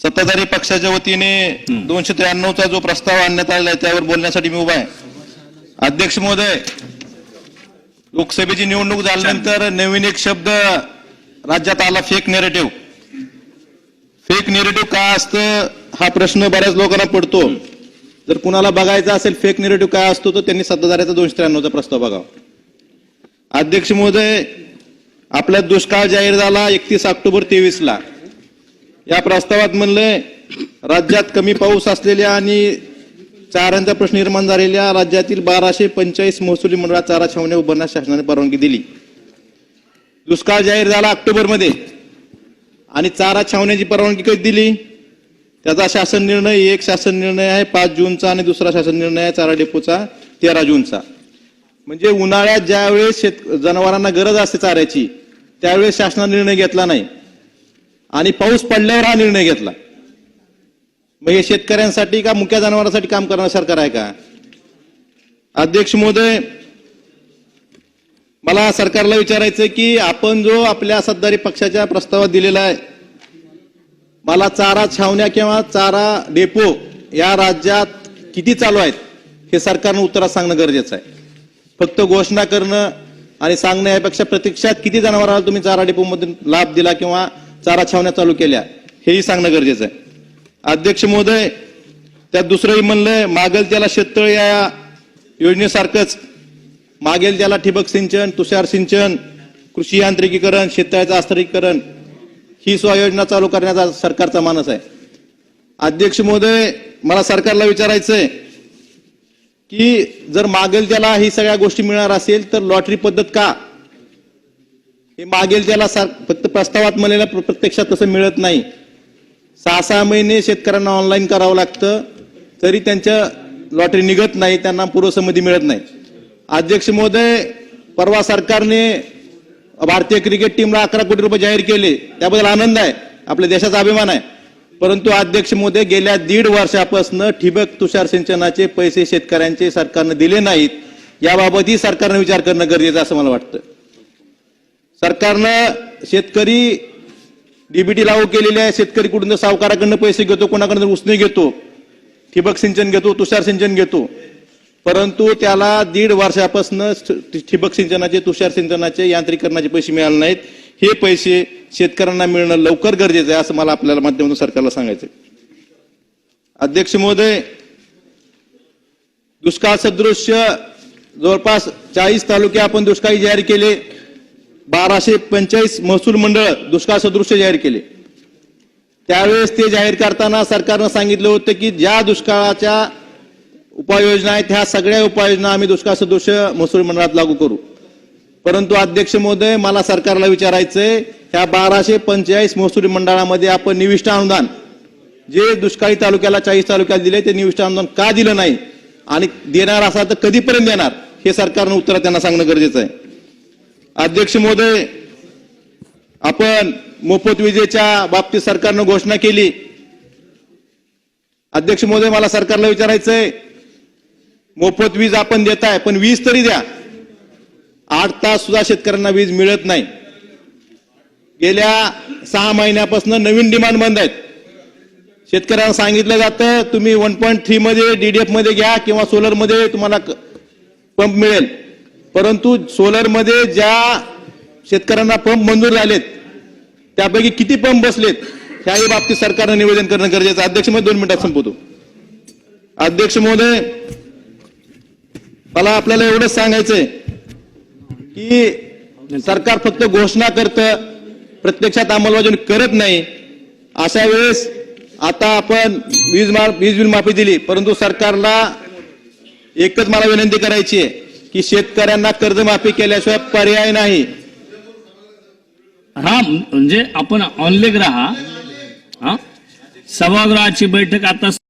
सत्ताधारी पक्षाच्या वतीने दोनशे त्र्याण्णवचा जो प्रस्ताव आणण्यात आलेला आहे त्यावर बोलण्यासाठी मी उभा आहे. अध्यक्ष महोदय लोकसभेची निवडणूक झाल्यानंतर नवीन एक शब्द राज्यात आला फेक नेरेटिव्ह फेक नेरेटिव्ह काय असतं हा प्रश्न बऱ्याच लोकांना पडतो. जर कुणाला बघायचा असेल फेक नेरेटिव्ह काय असतो तर त्यांनी सत्ताधाऱ्याचा दोनशे त्र्याण्णवचा प्रस्ताव बघावा. अध्यक्ष महोदय आपल्यात दुष्काळ जाहीर झाला एकतीस ऑक्टोबर तेवीस ला या प्रस्तावात म्हणलंय राज्यात कमी पाऊस असलेल्या आणि चाऱ्यांचा प्रश्न निर्माण झालेल्या राज्यातील बाराशे पंचेचाळीस महसुली मंडळात चारा छावण्या उभारण्यास शासनाने परवानगी दिली. दुष्काळ जाहीर झाला ऑक्टोबरमध्ये. आणि चारा छावण्याची परवानगी कधी दिली? त्याचा शासन निर्णय एक शासन निर्णय आहे पाच जूनचा आणि दुसरा शासन निर्णय आहे चारा डेपोचा तेरा जूनचा. म्हणजे उन्हाळ्यात ज्यावेळेस शेत जनावरांना गरज असते चाऱ्याची त्यावेळेस शासनाने निर्णय घेतला नाही. आणि पाऊस पडल्यावर हा निर्णय घेतला. मग हे शेतकऱ्यांसाठी का मुख्या जनावरांसाठी काम करणार सरकार आहे का? अध्यक्ष महोदय मला सरकारला विचारायचं की आपण जो आपल्या सत्ताधारी पक्षाच्या प्रस्तावात दिलेला आहे मला चारा छावण्या किंवा चारा डेपो या राज्यात किती चालू आहेत हे सरकारनं उत्तरात सांगणं गरजेचं आहे. फक्त घोषणा करणं आणि सांगणं यापेक्षा प्रत्यक्षात किती जनावरांना तुम्ही चारा डेपोमधून लाभ दिला किंवा चारा छावण्या चालू केल्या. हेही सांगणं गरजेचं आहे. अध्यक्ष महोदय त्यात दुसरंही म्हणलंय मागेल त्याला शेततळ या योजनेसारखंच. मागेल त्याला ठिबक सिंचन तुषार सिंचन कृषी यांत्रिकीकरण शेततळ्याचं आस्तरीकरण. ही योजना चालू करण्याचा सरकारचा मानस आहे. अध्यक्ष महोदय मला सरकारला विचारायचंय की जर मागेल त्याला ही सगळ्या गोष्टी मिळणार असेल तर लॉटरी पद्धत का? हे मागेल त्याला फक्त प्रस्तावात म्हणलेल्या प्र- प्रत्यक्षात तसं मिळत नाही. सहा सहा महिने शेतकऱ्यांना ऑनलाईन करावं लागतं तरी त्यांच्या लॉटरी निघत नाही त्यांना पूर्वसंमती मिळत नाही. अध्यक्ष महोदय परवा सरकारने भारतीय क्रिकेट टीमला अकरा कोटी रुपये जाहीर केले. त्याबद्दल आनंद आहे. आपल्या देशाचा अभिमान आहे. परंतु अध्यक्ष महोदय गेल्या दीड वर्षापासून ठिबक तुषार सिंचनाचे पैसे शेतकऱ्यांचे सरकारनं दिले नाहीत. याबाबतही सरकारनं विचार करणं गरजेचं असं मला वाटतं. सरकारनं शेतकरी डीबीटी लागू केलेली आहे. शेतकरी कुठून सावकाराकडनं पैसे घेतो कोणाकडनं उसने घेतो. ठिबक सिंचन घेतो तुषार सिंचन घेतो. परंतु त्याला दीड वर्षापासून ठिबक सिंचनाचे तुषार सिंचनाचे यांत्रिकरणाचे पैसे मिळाले नाहीत. हे पैसे शेतकऱ्यांना मिळणं लवकर गरजेचं आहे असं मला आपल्याला माध्यमातून सरकारला सांगायचं अध्यक्ष महोदय दुष्काळ सदृश्य जवळपास चाळीस तालुके आपण दुष्काळी जाहीर केले. बाराशे पंचेचाळीस महसूल मंडळ दुष्काळ सदृश्य जाहीर केले. त्यावेळेस ते जाहीर करताना सरकारनं सांगितलं होतं की ज्या दुष्काळाच्या उपाययोजना आहेत ह्या सगळ्या उपाययोजना आम्ही दुष्काळ सदृश्य महसूल मंडळात लागू करू. परंतु अध्यक्ष महोदय मला सरकारला विचारायचंय ह्या बाराशे पंचेचाळीस महसूल मंडळामध्ये आपण निविष्ट अनुदान जे दुष्काळी तालुक्याला चाळीस तालुक्याला दिले ते निविष्ट अनुदान का दिलं नाही आणि देणार असा तर कधीपर्यंत देणार हे सरकारनं उत्तर त्यांना सांगणं गरजेचं आहे. अध्यक्ष महोदय आपण मोफत विजेच्या बाबतीत सरकारनं घोषणा केली. अध्यक्ष महोदय मला सरकारला विचारायचंय मोफत वीज आपण देताय पण वीज तरी द्या. आठ तास सुद्धा शेतकऱ्यांना वीज मिळत नाही. गेल्या सहा महिन्यापासून नवीन डिमांड बंद आहेत. शेतकऱ्यांना सांगितलं जातं तुम्ही वन पॉईंट थ्री मध्ये डीडीएफमध्ये घ्या किंवा सोलरमध्ये तुम्हाला पंप मिळेल. परंतु सोलरमध्ये ज्या शेतकऱ्यांना पंप मंजूर झालेत त्यापैकी किती पंप बसलेत ह्याही बाबतीत सरकारनं निवेदन करणं गरजेचं अध्यक्ष महोदय दोन मिनिटात संपवतो. अध्यक्ष महोदय मला आपल्याला एवढंच सांगायचंय की सरकार फक्त घोषणा करतं प्रत्यक्षात अंमलबजावणी करत नाही. अशा वेळेस आता आपण वीज मा वीज बिल माफी दिली परंतु सरकारला एकच मला विनंती करायची आहे. की शेतकऱ्यांना कर्जमाफी केल्याशिवाय पर्याय नाही. हा म्हणजे आपण ऑनलेग राहा हा? सभागृहाची बैठक आता